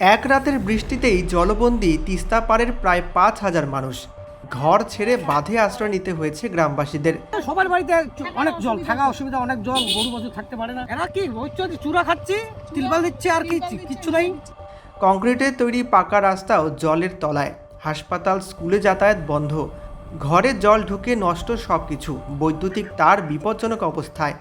এক রাতের বৃষ্টিতেই জলবন্দি তিস্তা পাড়ের প্রায় পাঁচ হাজার মানুষ ঘর ছেড়ে বাঁধে আশ্রয় নিতে হয়েছে গ্রামবাসীদের। সবার বাড়িতে অনেক জল থাকা অসুবিধা অনেক জল গরু বছর থাকতে পারে না। এরা কি হচ্ছে চূড়া খাচ্ছে তিলবাল দিচ্ছে আর কি কিচ্ছু নাই? কংক্রিটের তৈরি পাকা রাস্তাও জলের তলায়। হাসপাতাল স্কুলে যাতায়াত বন্ধ। ঘরে জল ঢুকে নষ্ট সব কিছু বৈদ্যুতিক তার বিপজ্জনক অবস্থায়।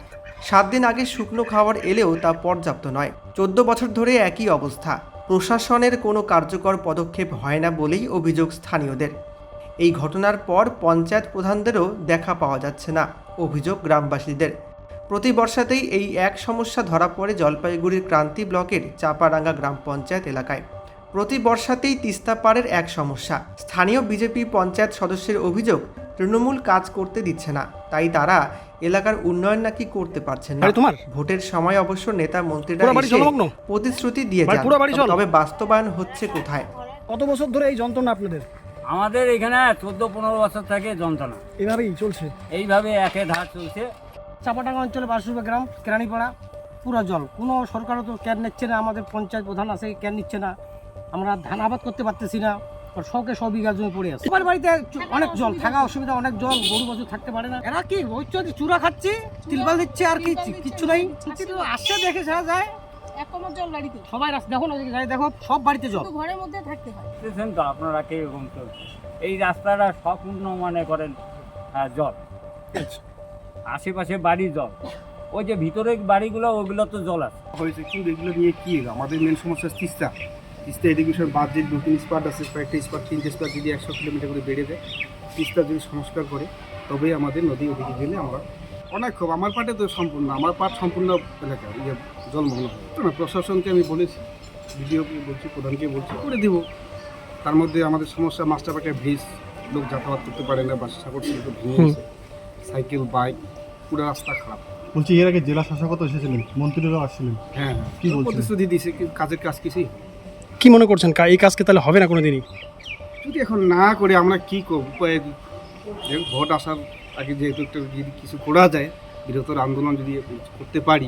সাত দিন আগে শুকনো খাবার এলেও তা পর্যাপ্ত নয়। চোদ্দ বছর ধরে একই অবস্থা। প্রশাসনের কোনো কার্যকর পদক্ষেপ হয় না বলেই অভিযোগ স্থানীয়দের। এই ঘটনার পর পঞ্চায়েত প্রধানদেরও দেখা পাওয়া যাচ্ছে না, অভিযোগ গ্রামবাসীদের। প্রতি বর্ষাতেই এই এক সমস্যা ধরা পড়ে জলপাইগুড়ির ক্রান্তি ব্লকের চাপাডাঙ্গা গ্রাম পঞ্চায়েত এলাকায়। প্রতি বর্ষাতেই তিস্তা পাড়ের এক সমস্যা। স্থানীয় বিজেপি পঞ্চায়েত সদস্যের অভিযোগ তৃণমূল কাজ করতে দিচ্ছে না তাই তারা এলাকার উন্নয়ন নাকি করতে পারছেন না। তোমার? ভোটের সময় অবশ্য নেতা মন্ত্রীরা? প্রতিশ্রুতি দিয়ে যান? তবে বাস্তবায়ন হচ্ছে কোথায়? কত বছর ধরে এই যন্ত্রণা আপনাদের? আমাদের এখানে চোদ্দ পনেরো বছর থেকে যন্ত্রণা। এভাবেই চলছে? এইভাবে একে ধার চলছে। চাপাডাঙ্গা অঞ্চলে বাসুবা গ্রাম কেরানিপাড়া পুরো জল। কোনো সরকারও তো ক্যান নিচ্ছে না আমাদের পঞ্চায়েত প্রধান আছে ক্যান নিচ্ছে না। আমরা ধান আবাদ করতে পারতেছি না। শখে সব বিঘা জমি পড়ে আছে। সবার বাড়িতে অনেক জল থাকা অসুবিধা অনেক জল গরু বছর থাকতে পারে না। এরা কি হচ্ছে চূড়া খাচ্ছে? তিলবাল দিচ্ছে আর কি কিচ্ছু নাই? কিন্তু আসছে দেখে যাওয়া যায়। সবাই রাস্তা দেখো না দেখো সব বাড়িতে জল। ঘরের মধ্যে থাকতে হয়। দেখছেন তো আপনারা কীরকম চলছে এই রাস্তাটা সম্পূর্ণ মনে করেন আহ, জল। আশেপাশে বাড়ি জল। ওই যে ভিতরে বাড়িগুলো ওগুলো তো জল আছে। হয়েছে কিন্তু এগুলো নিয়ে কি আমাদের মেন সমস্যা তিস্তা। তিস্তা এডুকেশন বাদ যে দু তিন স্পট আছে কয়েকটা স্পট তিনটে স্পট যদি একশো কিলোমিটার করে বেড়ে দেয় তিস্তা যদি সংস্কার করে তবেই আমাদের নদী ওদিকে গেলে আমরা অনেক খুব আমার পাটে তো সম্পূর্ণ আমার পাট সম্পূর্ণ এলাকা ইয়ে জলমগ্ন। হয়। না প্রশাসনকে আমি বলেছি বিডিওকে বলছি প্রধানকে বলছি করে দিব। তার মধ্যে আমাদের সমস্যা মাস্টারপাটে ব্রিজ লোক যাতায়াত করতে পারে না বাস সাগর ছিল ভেঙে সাইকেল বাইক পুরো রাস্তা খারাপ। বলছি এর আগে জেলা শাসকও তো এসেছিলেন মন্ত্রীরাও আসছিলেন। হ্যাঁ কি বলছেন? প্রতিশ্রুতি দিয়েছে কাজের কাজ কিছুই কি মনে করছেন? এই কাজকে তাহলে হবে না কোনো দিনই যদি এখন না করে আমরা কি করব? উপায় ভোট আসার আগে যেহেতু একটা যদি কিছু করা যায়, বৃহত্তর আন্দোলন যদি করতে পারি